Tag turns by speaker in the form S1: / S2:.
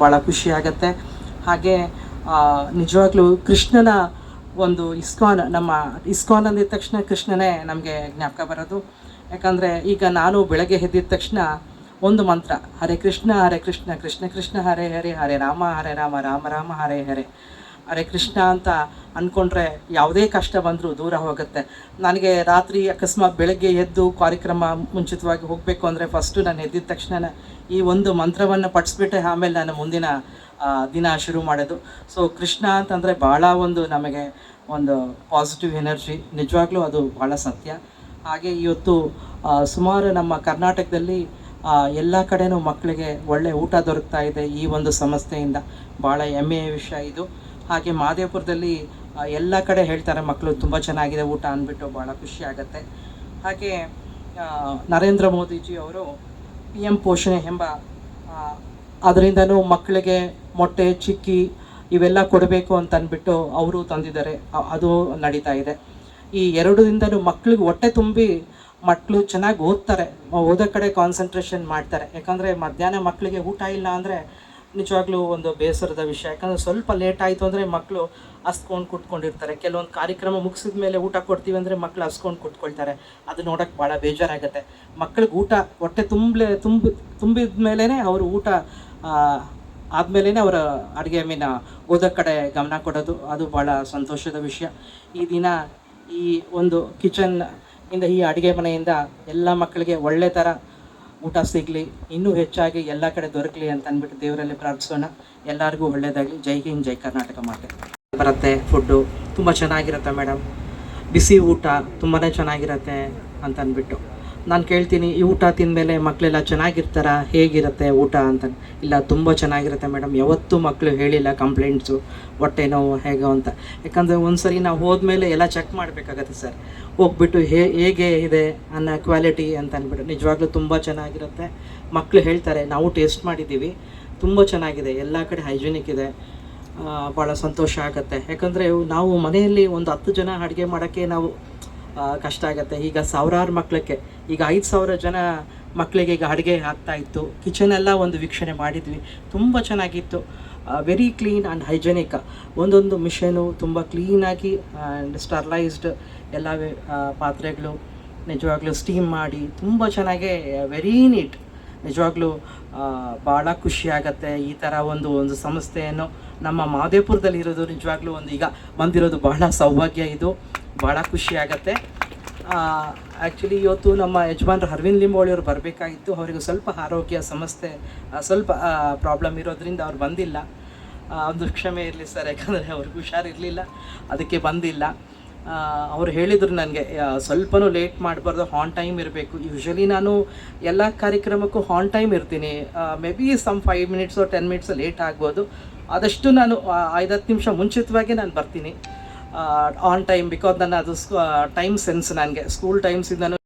S1: ಭಾಳ ಖುಷಿ ಆಗುತ್ತೆ. ಹಾಗೆ ನಿಜವಾಗ್ಲೂ ಕೃಷ್ಣನ ಒಂದು ಇಸ್ಕಾನ್, ನಮ್ಮ ಇಸ್ಕಾನ್ ಅಂದಿದ ತಕ್ಷಣ ಕೃಷ್ಣನೇ ನಮಗೆ ಜ್ಞಾಪಕ ಬರೋದು. ಯಾಕಂದರೆ ಈಗ ನಾನು ಬೆಳಗ್ಗೆ ಎದ್ದಿದ ತಕ್ಷಣ ಒಂದು ಮಂತ್ರ, ಹರೇ ಕೃಷ್ಣ ಹರೇ ಕೃಷ್ಣ ಕೃಷ್ಣ ಕೃಷ್ಣ, ಹರೇ ಹರೇ ಹರೇ ರಾಮ ಹರೇ ರಾಮ ರಾಮ ರಾಮ, ಹರೇ ಹರೇ ಹರೇ ಕೃಷ್ಣ ಅಂತ ಅಂದ್ಕೊಂಡ್ರೆ ಯಾವುದೇ ಕಷ್ಟ ಬಂದರೂ ದೂರ ಹೋಗುತ್ತೆ. ನನಗೆ ರಾತ್ರಿ ಅಕಸ್ಮಾತ್ ಬೆಳಗ್ಗೆ ಎದ್ದು ಕಾರ್ಯಕ್ರಮ ಮುಂಚಿತವಾಗಿ ಹೋಗಬೇಕು ಅಂದರೆ ಫಸ್ಟು ನಾನು ಎದ್ದಿದ ತಕ್ಷಣ ಈ ಒಂದು ಮಂತ್ರವನ್ನು ಪಠಿಸ್ಬಿಟ್ಟೆ ಆಮೇಲೆ ನಾನು ಮುಂದಿನ ದಿನ ಶುರು ಮಾಡೋದು. ಸೊ ಕೃಷ್ಣ ಅಂತಂದರೆ ಭಾಳ ಒಂದು ನಮಗೆ ಒಂದು ಪಾಸಿಟಿವ್ ಎನರ್ಜಿ ನಿಜವಾಗ್ಲೂ ಅದು ಭಾಳ ಸತ್ಯ. ಹಾಗೆ ಇವತ್ತು ಸುಮಾರು ನಮ್ಮ ಕರ್ನಾಟಕದಲ್ಲಿ ಎಲ್ಲ ಕಡೆನೂ ಮಕ್ಕಳಿಗೆ ಒಳ್ಳೆ ಊಟ ದೊರಕ್ತಾ ಇದೆ ಈ ಒಂದು ಸಂಸ್ಥೆಯಿಂದ ಭಾಳ ಹೆಮ್ಮೆಯ ವಿಷಯ ಇದು. ಹಾಗೆ ಮಹದೇವಪುರದಲ್ಲಿ ಆ, ಎಲ್ಲ ಕಡೆ ಹೇಳ್ತಾರೆ ಮಕ್ಕಳು ತುಂಬ ಚೆನ್ನಾಗಿದೆ, ಊಟ ಅಂದ್ಬಿಟ್ಟು ಭಾಳ ಖುಷಿ ಆಗುತ್ತೆ. ಹಾಗೆ ನರೇಂದ್ರ ಮೋದಿಜಿ ಅವರು ಪಿ ಎಂ ಪೋಷಣೆ ಎಂಬ ಅದರಿಂದನೂ ಮಕ್ಕಳಿಗೆ ಮೊಟ್ಟೆ, ಚಿಕ್ಕಿ ಇವೆಲ್ಲ ಕೊಡಬೇಕು ಅಂತ ಅಂದ್ಬಿಟ್ಟು ಅವರು ತಂದಿದ್ದಾರೆ. ಅದು ನಡೀತಾ ಇದೆ. ಈ ಎರಡರಿಂದನೂ ಮಕ್ಕಳಿಗೆ ಹೊಟ್ಟೆ ತುಂಬಿ ಮಕ್ಕಳು ಚೆನ್ನಾಗಿ ಓದ್ತಾರೆ. ಓದೋ ಕಡೆ ಕಾನ್ಸಂಟ್ರೇಷನ್ ಮಾಡ್ತಾರೆ. ಯಾಕಂದರೆ ಮಧ್ಯಾಹ್ನ ಮಕ್ಕಳಿಗೆ ಊಟ ಇಲ್ಲ ಅಂದರೆ ನಿಜವಾಗ್ಲೂ ಒಂದು ಬೇಸರದ ವಿಷಯ. ಯಾಕಂದರೆ ಸ್ವಲ್ಪ ಲೇಟ್ ಆಯಿತು ಅಂದರೆ ಮಕ್ಕಳು ಹಸ್ಕೊಂಡು ಕುತ್ಕೊಂಡಿರ್ತಾರೆ. ಕೆಲವೊಂದು ಕಾರ್ಯಕ್ರಮ ಮುಗಿಸಿದ ಮೇಲೆ ಊಟ ಕೊಡ್ತೀವಿ ಅಂದರೆ ಮಕ್ಕಳು ಹಸ್ಕೊಂಡು ಕುತ್ಕೊಳ್ತಾರೆ. ಅದು ನೋಡೋಕ್ಕೆ ಭಾಳ ಬೇಜಾರಾಗುತ್ತೆ. ಮಕ್ಳಿಗೆ ಊಟ ಹೊಟ್ಟೆ ತುಂಬಲೆ ತುಂಬ, ತುಂಬಿದ ಮೇಲೇ ಅವರು ಊಟ ಆದಮೇಲೆ ಅವರ ಅಡುಗೆ ಮೀನ ಓದೋ ಕಡೆ ಗಮನ ಕೊಡೋದು. ಅದು ಭಾಳ ಸಂತೋಷದ ವಿಷಯ. ಈ ದಿನ ಈ ಒಂದು ಕಿಚನ್ ಇಂದ ಈ ಅಡುಗೆ ಮನೆಯಿಂದ ಎಲ್ಲ ಮಕ್ಕಳಿಗೆ ಒಳ್ಳೆ ಥರ ಊಟ ಸಿಗಲಿ, ಇನ್ನೂ ಹೆಚ್ಚಾಗಿ ಎಲ್ಲ ಕಡೆ ದೊರಕಲಿ ಅಂತ ಅಂದ್ಬಿಟ್ಟು ದೇವರಲ್ಲಿ ಪ್ರಾರ್ಥಿಸೋಣ. ಎಲ್ಲರಿಗೂ ಒಳ್ಳೆಯದಾಗಲಿ ಜೈ ಹಿಂದ್, ಜೈ ಕರ್ನಾಟಕ ಮಾತೆ. ಬರುತ್ತೆ ಫುಡ್ಡು. ತುಂಬ ಚೆನ್ನಾಗಿರುತ್ತೆ ಮೇಡಮ್. ಬಿಸಿ ಊಟ ತುಂಬಾ ಚೆನ್ನಾಗಿರುತ್ತೆ ಅಂತ ಅಂದ್ಬಿಟ್ಟು ನಾನು ಕೇಳ್ತೀನಿ, ಈ ಊಟ ತಿಂದಮೇಲೆ ಮಕ್ಕಳೆಲ್ಲ ಚೆನ್ನಾಗಿರ್ತಾರ? ಹೇಗಿರುತ್ತೆ ಊಟ ಅಂತ? ಇಲ್ಲ, ತುಂಬ ಚೆನ್ನಾಗಿರುತ್ತೆ ಮೇಡಮ್. ಯಾವತ್ತೂ ಮಕ್ಕಳು ಹೇಳಿಲ್ಲ ಕಂಪ್ಲೇಂಟ್ಸು, ಹೊಟ್ಟೆ ನೋವು ಹೇಗೋ ಅಂತ. ಯಾಕಂದರೆ ಒಂದ್ಸರಿ ನಾವು ಹೋದ್ಮೇಲೆ ಎಲ್ಲ ಚೆಕ್ ಮಾಡಬೇಕಾಗತ್ತೆ ಸರ್. ಹೋಗ್ಬಿಟ್ಟು ಹೇ, ಹೇಗೆ ಇದೆ ಅನ್ನೋ ಕ್ವಾಲಿಟಿ ಅಂತ ಅಂದ್ಬಿಟ್ಟು. ನಿಜವಾಗ್ಲೂ ತುಂಬ ಚೆನ್ನಾಗಿರುತ್ತೆ. ಮಕ್ಕಳು ಹೇಳ್ತಾರೆ, ನಾವು ಟೇಸ್ಟ್ ಮಾಡಿದ್ದೀವಿ. ತುಂಬ ಚೆನ್ನಾಗಿದೆ, ಎಲ್ಲ ಕಡೆ ಹೈಜಿನಿಕ್ ಇದೆ. ಭಾಳ ಸಂತೋಷ ಆಗುತ್ತೆ. ಯಾಕಂದರೆ ನಾವು ಮನೆಯಲ್ಲಿ ಒಂದು ಹತ್ತು ಜನ ಅಡುಗೆ ಮಾಡೋಕ್ಕೆ ನಾವು ಕಷ್ಟ ಆಗುತ್ತೆ. ಈಗ ಸಾವಿರಾರು ಮಕ್ಕಳಕ್ಕೆ ಈಗ ಐದು ಸಾವಿರ ಜನ ಮಕ್ಕಳಿಗೆ ಈಗ ಅಡುಗೆ ಆಗ್ತಾ ಇತ್ತು. ಕಿಚನ್ ಎಲ್ಲ ಒಂದು ವೀಕ್ಷಣೆ ಮಾಡಿದ್ವಿ. ತುಂಬ ಚೆನ್ನಾಗಿತ್ತು. ವೆರಿ ಕ್ಲೀನ್ ಆ್ಯಂಡ್ ಹೈಜೆನಿಕ್ ಒಂದೊಂದು ಮಿಷನು ತುಂಬ ಕ್ಲೀನಾಗಿ ಆ್ಯಂಡ್ ಸ್ಟರ್ಲೈಸ್ಡ್ ಎಲ್ಲ ಪಾತ್ರೆಗಳು, ನಿಜವಾಗ್ಲೂ ಸ್ಟೀಮ್ ಮಾಡಿ, ತುಂಬ ಚೆನ್ನಾಗೇ ವೆರಿ ನೀಟ್ ನಿಜವಾಗ್ಲೂ ಭಾಳ ಖುಷಿ ಆಗತ್ತೆ ಈ ಥರ ಒಂದು ಒಂದು ಸಂಸ್ಥೆಯನ್ನು ನಮ್ಮ ಮಾದೇಪುರದಲ್ಲಿ ಇರೋದು ನಿಜವಾಗ್ಲೂ ಒಂದು ಈಗ ಬಂದಿರೋದು ಬಹಳ ಸೌಭಾಗ್ಯ ಇದು. ಭಾಳ ಖುಷಿ ಆಗತ್ತೆ ಆ್ಯಕ್ಚುಲಿ ಇವತ್ತು ನಮ್ಮ ಯಜಮಾನ್ರು ಅರವಿಂದ್ ಲಿಂಬೋಳಿ ಅವರು ಬರಬೇಕಾಗಿತ್ತು. ಅವರಿಗೆ ಸ್ವಲ್ಪ ಆರೋಗ್ಯ ಸಮಸ್ಯೆ ಸ್ವಲ್ಪ ಪ್ರಾಬ್ಲಮ್ ಇರೋದ್ರಿಂದ ಅವ್ರು ಬಂದಿಲ್ಲ. ಒಂದು ಕ್ಷಮೆ ಇರಲಿ ಸರ್, ಯಾಕಂದರೆ ಅವ್ರಿಗೆ ಹುಷಾರಿರಲಿಲ್ಲ. ಅದಕ್ಕೆ ಬಂದಿಲ್ಲ. ಅವ್ರು ಹೇಳಿದರು ನನಗೆ ಸ್ವಲ್ಪನೂ ಲೇಟ್ ಮಾಡಬಾರ್ದು, ಹಾನ್ ಟೈಮ್ ಇರಬೇಕು. ಯೂಶ್ವಲಿ ನಾನು ಎಲ್ಲ ಕಾರ್ಯಕ್ರಮಕ್ಕೂ ಹಾನ್ ಟೈಮ್ ಇರ್ತೀನಿ. May be some five minutes ten minutes late ಆಗ್ಬೋದು. ಆದಷ್ಟು ನಾನು ಐದು ಹತ್ತು ನಿಮಿಷ ಮುಂಚಿತವಾಗಿ ನಾನು ಬರ್ತೀನಿ. ಆನ್ ಟೈಮ್, ಬಿಕಾಸ್ ನನ್ನ ಅದು ಟೈಮ್ ಸೆನ್ಸ್ ನನಗೆ. ಸ್ಕೂಲ್ ಟೈಮ್ಸಿಂದನೂ